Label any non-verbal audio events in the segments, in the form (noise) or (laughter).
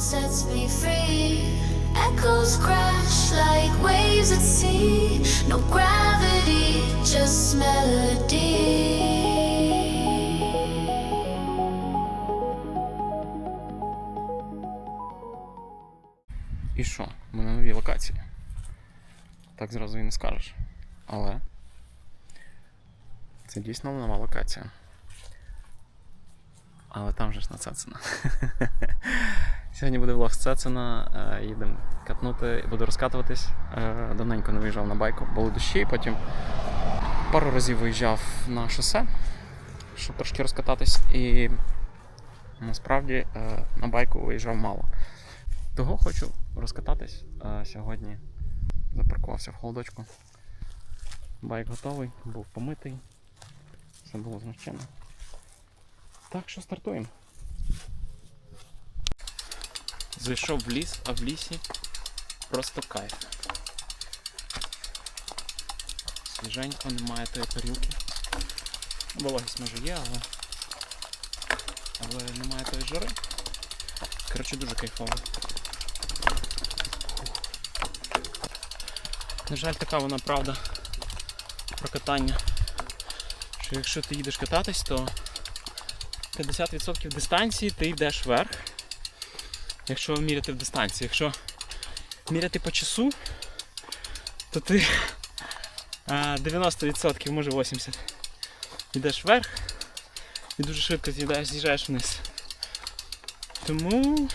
sets me free. Echoes crash like waves at sea. No gravity, just melody. І що? Ми на новій локації. Так зразу і не скажеш. Але це дійсно нова локація. Але там же ж на. (laughs) Сьогодні буде влог з Цецина. Е, Їдемо катнути, буду розкатуватись. Е, Давненько не виїжджав на байку, були дощі, потім пару разів виїжджав на шосе, щоб трошки розкататись. І насправді е, на байку виїжджав мало. Того хочу розкататись сьогодні. Запаркувався в холодочку. Байк готовий, був помитий. Все було змащено. Так що стартуємо. Зайшов в ліс, а в лісі просто кайф. Свіженько, немає тої парілки. Вологість може є, але. Але немає тої жари. Коротше, дуже кайфово. На жаль, така вона правда про катання. Що якщо ти їдеш кататись, то 50% дистанції ти йдеш вверх. Якщо міряти в дистанції. Якщо міряти по часу, то ти 90%, може 80%. Йдеш вверх і дуже швидко з'їдаєш, з'їжджаєш вниз. Тому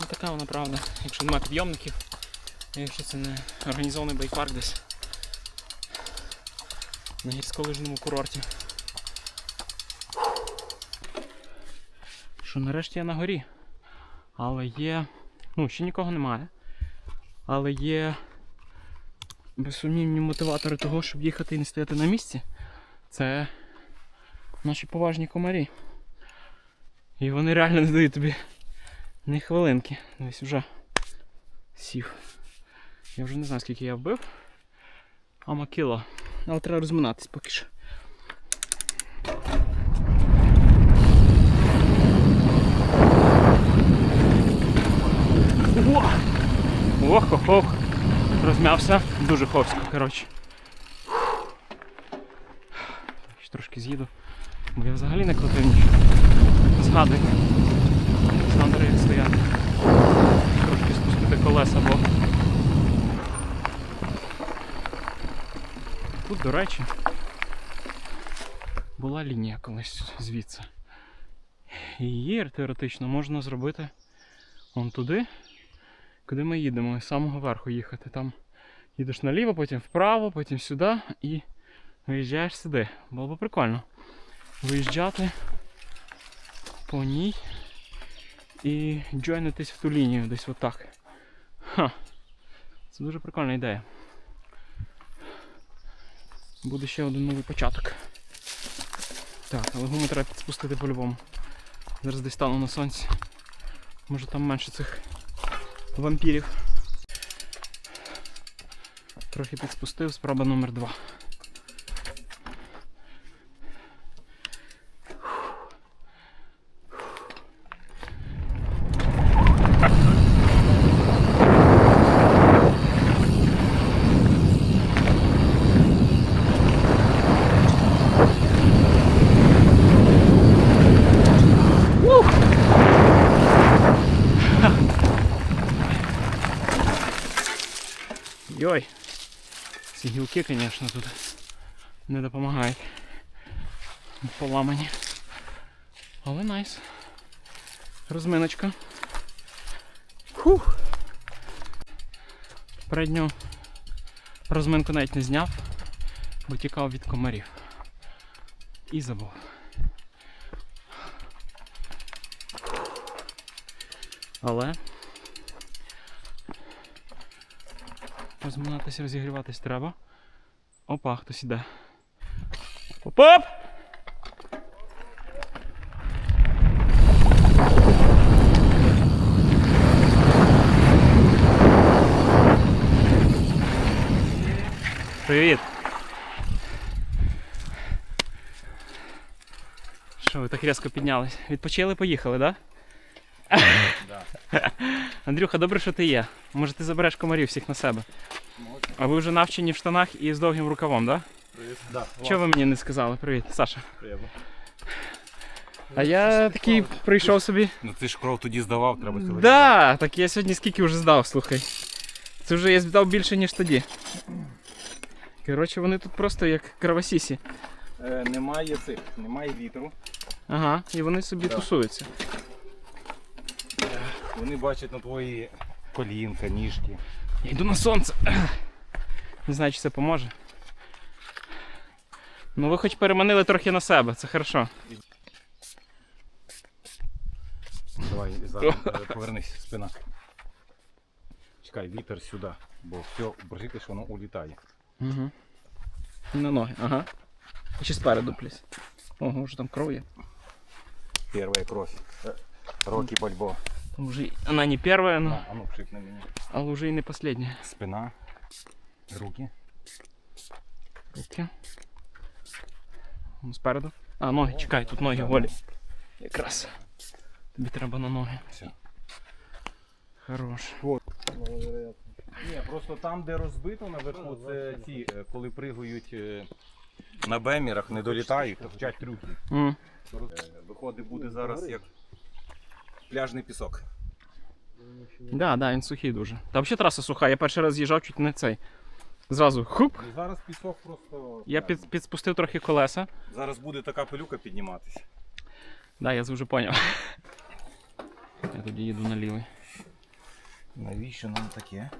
ну, така вона правда. Якщо немає підйомників, якщо це не організований байкпарк десь на гірськолижному курорті. Що нарешті я на горі. Але є. Ну, ще нікого немає. Але є безсумнівні мотиватори того, щоб їхати і не стояти на місці. Це наші поважні комарі. І вони реально не дають тобі ні хвилинки. Десь вже сів. Я вже не знаю, скільки я вбив. Ама кіло. Але треба розминатись поки що. О! Ох, ох, ох. Розм'явся. Дуже ховсько, коротше. Ще трошки з'їду. Бо я взагалі не крутив нічого. Згадую. Олександр як стояти. Трошки спустити колеса, бо. Тут, до речі, була лінія колись звідси. І її теоретично можна зробити вон туди, куди ми їдемо, з самого верху їхати. Там їдеш наліво, потім вправо, потім сюди і виїжджаєш сюди. Було б прикольно. Виїжджати по ній і джойнитись в ту лінію десь отак. Ха. Це дуже прикольна ідея. Буде ще один новий початок. Так, але гуму треба підспустити по-любому. Зараз десь стану на сонці. Може там менше цих вампірів. Трохи підспустив, спроба номер два. Гілки, звісно, тут не допомагають. Поламані. Але найс. Розминочка. Фух. Передню розминку навіть не зняв, бо тікав від комарів. І забув. Але розминатися, розігріватись треба. Опа, хтось іде. Оп-оп! Привіт! Що ви так різко піднялись? Відпочили, поїхали, так? Да? Андрюха, добре, що ти є. Може, ти забереш комарів всіх на себе. А ви вже навчені в штанах і з довгим рукавом, так? Да, Да? Чого ви мені не сказали? Привіт, Саша. приємно. А я такий прийшов собі. Ну ти ж кров тоді здавав, треба сьогодні. Да, так я сьогодні скільки вже здав, слухай. Це вже я здав більше, ніж тоді. Коротше, вони тут просто як кровосісі. Е, немає цих, немає вітру. Ага, і вони собі Да. тусуються. Вони бачать на твої колінка, ніжки. Я йду на сонце. Не знаю, чи це поможе. Ну ви хоч переманили трохи на себе, це хорошо. Давай зараз е, повернись, спина. Чекай, вітер сюди, бо все, бачите, що воно улітає. Угу. На ноги, ага. І ще спереду плюс. Ого, вже там кров є. Перша кров. Е, Рокі бальбо. Там вже і- вона не перша, ну, На, а ну пшикни мені. але вже і не последня. Спина, Руки. Руки. Спереду. А, ноги, чекай, тут ноги голі. Якраз. Тобі треба на ноги. Все. Хорош. Ні, просто там, де розбито наверху, це ті, е, коли пригають е, на бемірах, не долітають, то вчать трюки. М. Е, Виходить, буде зараз як пляжний пісок. Да, да, він сухий дуже. Та взагалі траса суха, я перший раз з'їжджав чуть не цей. Зразу хуп. І зараз пісок просто. Я під, підспустив трохи колеса. Зараз буде така пилюка підніматися. Да, я вже поняв. Я тоді їду на лівий. Навіщо нам таке?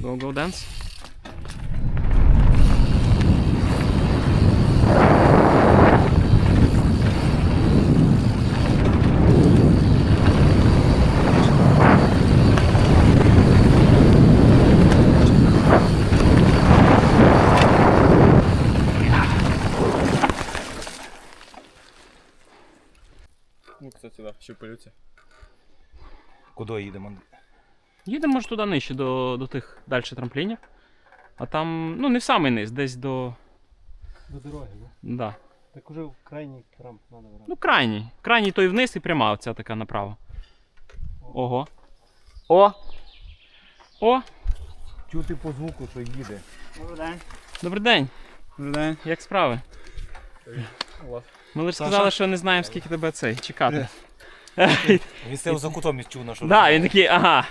Go, go dance. Ну, кстати, да, ще в полюті. Куди їдемо? Їдемо може туди нижче, до, до тих далі трамплінів. А там, ну не в самий низ, десь до. До дороги, да? Да. Так уже в крайній рамп надо брати. Ну, крайній. Крайній той вниз і пряма оця така направо. Ого. О! О! Чути по звуку, що їде. Добрий день. Добрий день! Добрий день. Як справи? Ми лише сказали, що не знаємо, скільки тебе цей чекати. (laughs) Він став за кутом і чув на що. Да, він такий, ага.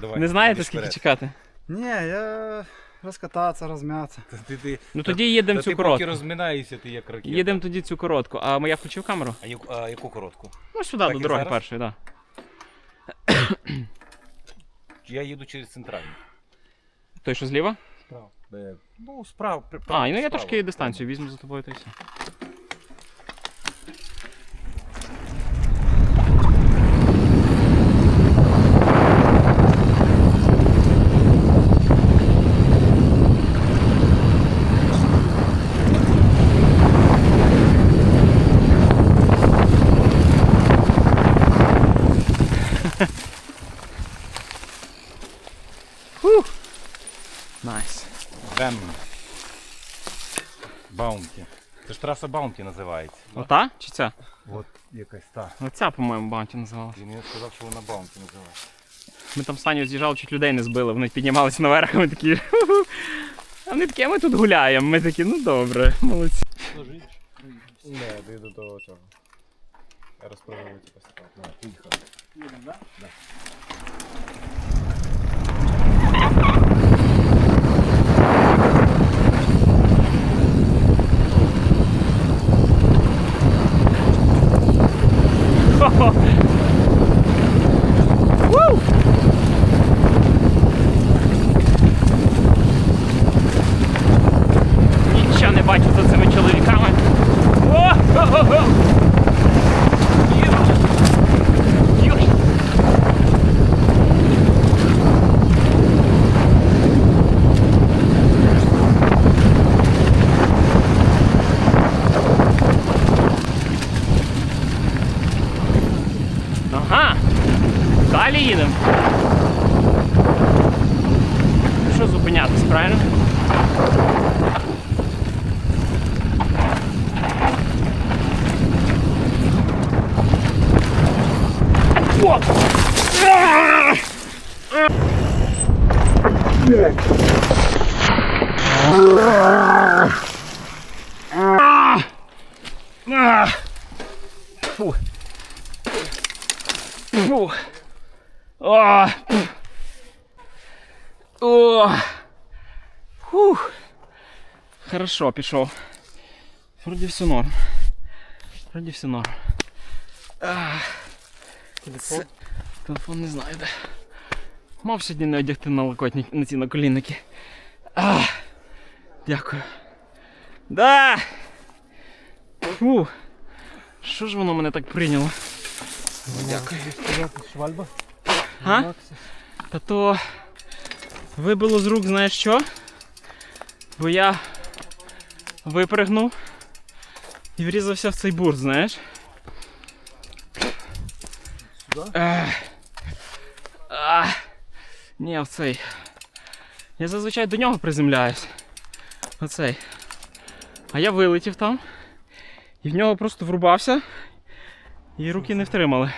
Давай, Не знаєте, йдеш скільки вперед. чекати? Не, я розкататися, розм'ятися. Та Ти, ти, Ну тоді їдемо цю ти поки коротку. розминаєшся, ти як ракета. Їдемо тоді цю коротку. А я включив камеру? А, яку, а яку коротку? Ну сюди, Так, до дороги зараз? першої, так. Я їду через центральну. Той, що зліва? Справа. Е, Ну, справа. А, ну я справа. трошки дистанцію візьму за тобою та й все. Фух. Найс. Бем. Баунті. Це ж траса Баунті називається. Ота чи ця? От якась та. Оця, по-моєму, баунті називалася. Він мені сказав, що вона Баунті називається. Ми там Саню з'їжджали, чуть людей не збили, вони піднімалися наверх, ми такі. «Ху-ху». А вони такі, а ми тут гуляємо. Ми такі, ну добре, молодці. Не, дойду до цього. Я розпроведу типу став. На, Фу. О. О. Фух. Хорошо, пішов. Вроді все норм. Вроді все норм. А. Телефон? Телефон не знаю де. Мав сьогодні не одягти на локотник, на ці наколінники. А. Дякую. Да! Фу. Що ж воно мене так прийняло? Дякую. Швальба? А? Та то вибило з рук, знаєш що? Бо я випригнув і врізався в цей бурт, знаєш? Ех. А, ні, оцей. Я зазвичай до нього приземляюсь. Оцей. А я вилетів там. І в нього просто врубався. І руки не втримали.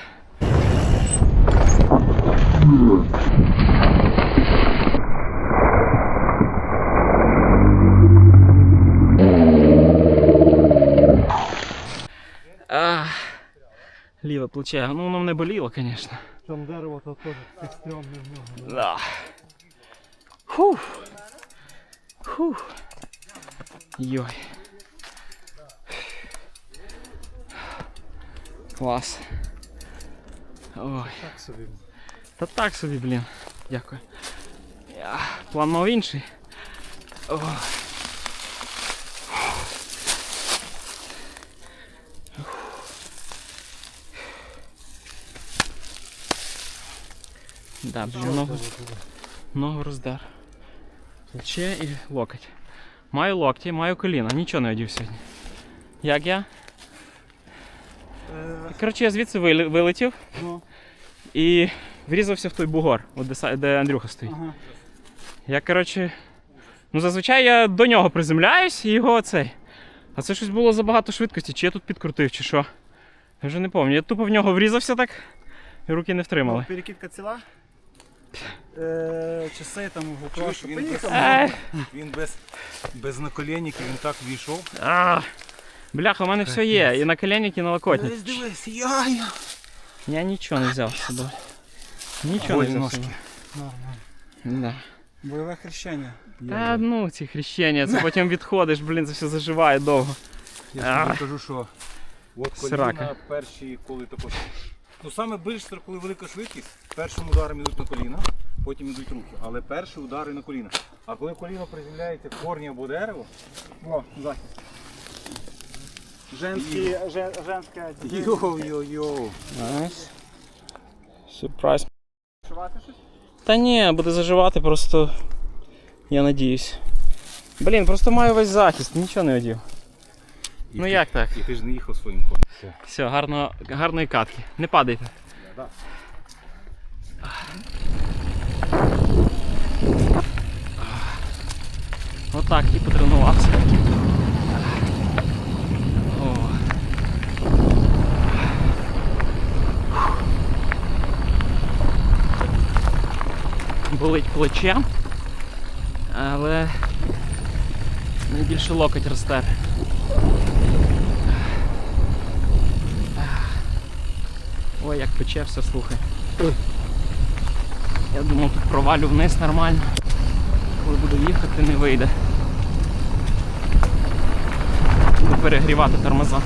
Плече. Ну воно мене боліло, звісно. Там дерево то теж так стрьомне в нього. Да. Фух. Фух. Йой. Клас. Ой. Так собі. Та так собі, блін. Дякую. План мав інший. Ой. Да, блін, ногу, ногу роздер. Плече і локоть. Маю локті, маю коліна, нічого не одів сьогодні. Як я? Е, Коротше, я звідси вилетів ну, і врізався в той бугор, де, Андрюха стоїть. Я, коротше, ну зазвичай я до нього приземляюсь і його оцей. А це щось було забагато швидкості, чи я тут підкрутив, чи що. Я вже не пам'ятаю. Я тупо в нього врізався так, і руки не втримали. Перекидка ціла? Е, часи там в Чуєш, Україні. він Поїхав. Е, Він без, без наколінників, він так війшов. а, Бляха, у мене все є. І на коленник, і на локотник. Дивись, дивись, я, я. Я нічого не взяв з собою. Нічого не взяв з ножки. собою. Нормально. Да. Бойове хрещення. Та ну, ці хрещення, це потім відходиш, блін, це все заживає довго. Я А. тобі кажу, що от Срака. коліна перші, коли тако. Ну саме більше, коли велика швидкість, першим ударом йдуть на коліна, потім йдуть руки. Але перші удари на коліна. А коли коліно приземляється в корні або дерево, О, захист. Женський, же, женська йоу-йоу-йоу. Найс. Сюрприз. Шивати щось? Та ні, буде заживати, просто я надіюсь. Блін, просто маю весь захист, нічого не одів. І Ну ти- як так? І ти ж не їхав своїм ходом. Все. Все, гарно, гарної катки. Не падайте. Да. Отак і потренувався. Болить плече, але найбільше локоть росте. Як пече все, слухай. Я думав, тут провалю вниз нормально. Коли буду їхати, не вийде. Буду перегрівати тормоза.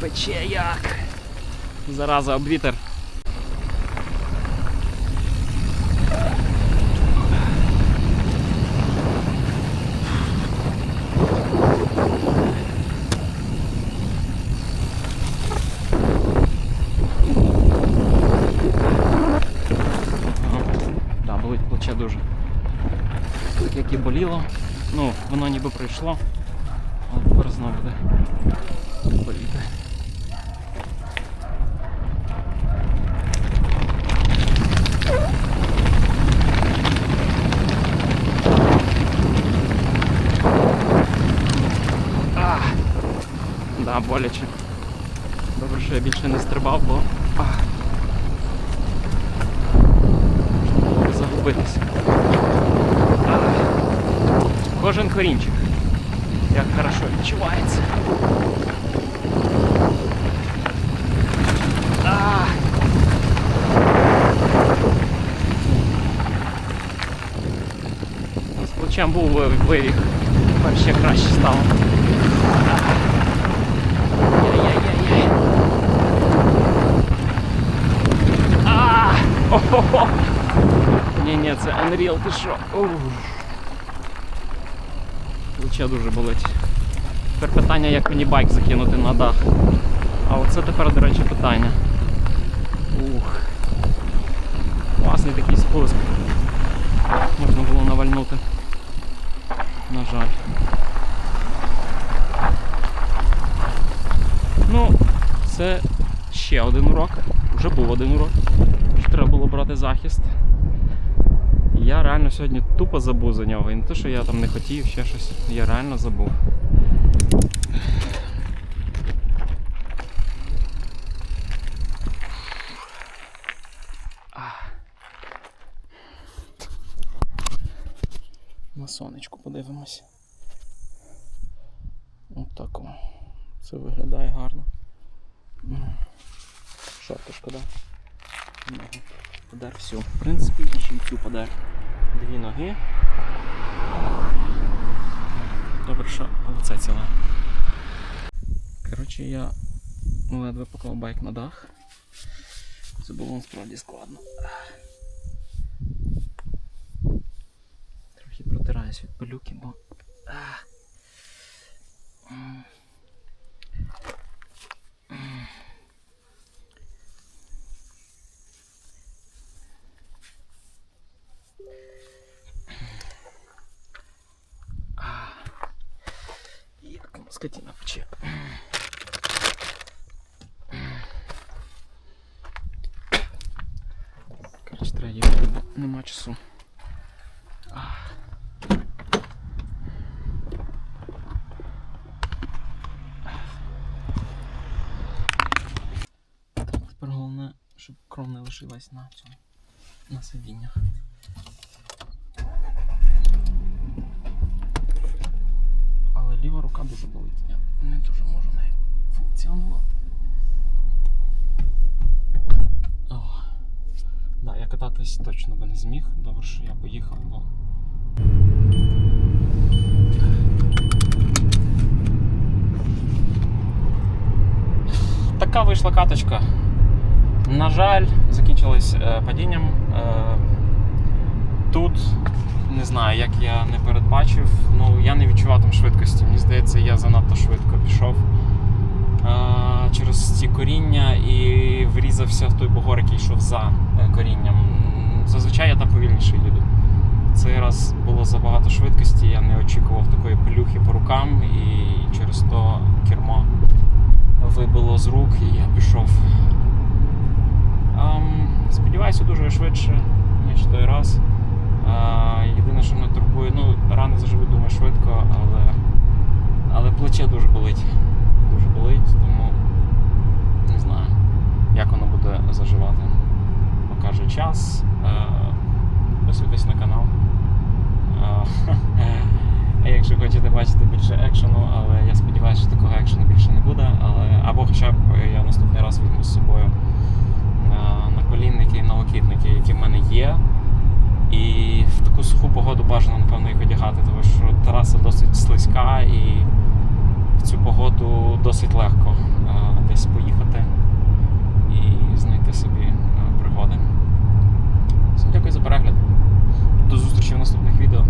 Пече як. Зараза об вітер. Да, болить плече дуже. Так як і боліло. Ну, воно ніби пройшло. Але тепер знову буде боліти. А! Боляче. Добре, що я більше не стрибав, бо. Можна було загубитися. Кожен корінчик. Як хорошо відчувається. З плечем був ви- вивіг. Тепер ще краще стало. О-хо-хо! Ні-ні, це Unreal, ти що? Плече дуже болить. Тепер питання, як мені байк закинути на дах. А оце тепер, до речі, питання. Ух. Класний такий спуск. Можна було навальнути. На жаль. Ну, це ще один урок. Вже був один урок. Треба було брати захист. Я реально сьогодні тупо забув за нього. І не те, що я там не хотів, ще щось. Я реально забув. На сонечку подивимось. Отак. Це виглядає гарно. М. Шкода. Ногу. Подар всю. В принципі, і ще й цю подар. Дві ноги. Добре, що лице ціле. Коротше, я ледве поклав байк на дах. Це було насправді складно. Трохи протираюсь від пилюки, бо. А. М. М. А. Як скотина пече. Бо нема часу. Тепер головне, щоб кров не лишилась на цьому. На сидіннях. Але ліва рука дуже болить. Я не дуже можу нею функціонувати. О. Да, кататись точно би не зміг. Добре, що я поїхав, бо. Така вийшла каточка. На жаль, закінчилась е, падінням. Е, тут не знаю, як я не передбачив. Ну, я не відчував там швидкості. Мені здається, я занадто швидко пішов е, через ці коріння і врізався в той бугор, який йшов за корінням. Зазвичай я там повільніше їду. Цей раз було забагато швидкості, я не очікував такої пилюхи по рукам, і через то кермо вибило з рук і я пішов. Ем, сподіваюся, дуже швидше, ніж той раз. Е, єдине, що мене турбує, ну, рани заживуть, думаю, швидко, але, але плече дуже болить. Дуже болить, тому не знаю, як воно буде заживати. Покаже час. Е, Підписуйтесь на канал. Е, (laughs) якщо хочете бачити більше екшену, але я сподіваюся, що такого екшену більше не буде. Але, або хоча б я наступний раз візьму з собою е, наколінники, налокітники, які в мене є. І в таку суху погоду бажано, напевно, їх одягати, тому що траса досить слизька і в цю погоду досить легко десь поїхати і знайти собі пригоди. Всім дякую за перегляд. До зустрічі в наступних відео.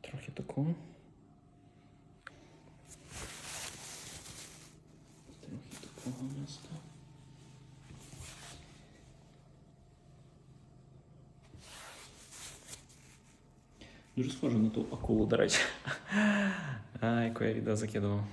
Трохи таку. Трохи такого міста. Дуже схоже на ту акулу, до речі, (laughs) яку я відео закидував.